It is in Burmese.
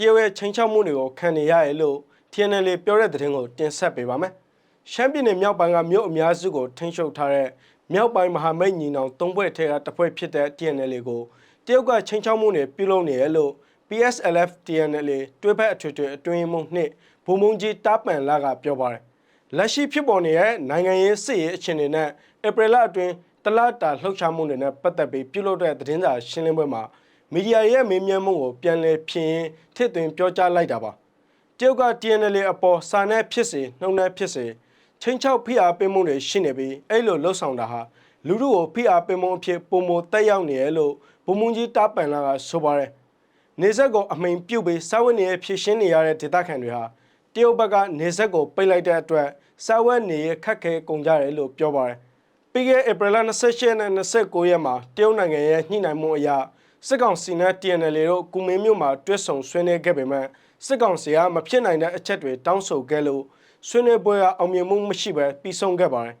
တရုတ်ရဲ့ချိန်ချောက်မှုတွေကိုခံနေရတယ်လို့ TNL ပြောတဲ့သတင်းကိုတင်ဆက်ပေးပါမယ်။ရှမ်းပြည်နယ်မြောက်ပိုင်းကမြို့အများစုကိုထိန်းချုပ်ထားတဲ့မြောက်ပိုင်းမဟာမိတ်ညီနောင်သုံးဖွဲ့ထဲကတစ်ဖွဲ့ဖြစ်တဲ့ TNL ကိုတရုတ်ကချိန်ချောက်မှုတွေပြုလုပ်နေရလို့ PSLF TNL တွဲဖက်အထွေထွေအတွင်းမှုနှစ်ဘုံမုံကြီးတားပန်လာကပြောပါတယ်။လက်ရှိဖြစ်ပေါ်နေတဲ့နိုင်ငံရေးစစ်ရေးအခြေအနေနဲ့ဧပြီလအတွင်းတလတာလှုပ်ရှားမှုတွေနဲ့ပတ်သက်ပြီးပြုလုပ်တဲ့သတင်းစာရှင်းလင်းပွဲမှာ မီဒီယာရဲ့မေးမြန်းမှုကိုပြန်လည်ဖြေရင်ထစ်သွင်းပြောကြားလိုက်တာပါ။တရုတ်က TNL အပေါ်စာနဲ့ဖြစ်စေနှုံနဲ့ဖြစ်စေချင်းချောက်ဖိအားပေးမှုတွေရှိနေပြီးအဲ့လိုလှုပ်ဆောင်တာဟာလူတို့ကိုဖိအားပေးမှုအဖြစ်ပုံမတက်ရောက်နေရလို့ဘုံမုံကြီးတားပန်လာကဆိုပါတယ်။နေဆက်ကိုအမိန်ပြုတ်ပြီးစာဝတ်နေရဖြစ်ရှင်းနေရတဲ့ဒေသခံတွေဟာတရုတ်ဘက်ကနေဆက်ကိုပိတ်လိုက်တဲ့အတွက်စာဝတ်နေရခက်ခဲကုန်ကြတယ်လို့ပြောပါတယ်။ပြီးခဲ့ဧပြီလ28နဲ့29ရက်မှာတရုတ်နိုင်ငံရဲ့ညှိနှိုင်းမှုအရ စစ်ကောင်စီနဲ့ TNL တို့ကုမင်းမြို့မှာတွဲဆုံဆွေးနွေးခဲ့ပေမဲ့စစ်ကောင်စီကမဖြစ်နိုင်တဲ့အချက်တွေတောင်းဆိုခဲ့လို့ဆွေးနွေးပွဲကအောင်မြင်မှုမရှိဘဲပြီးဆုံးခဲ့ပါတယ်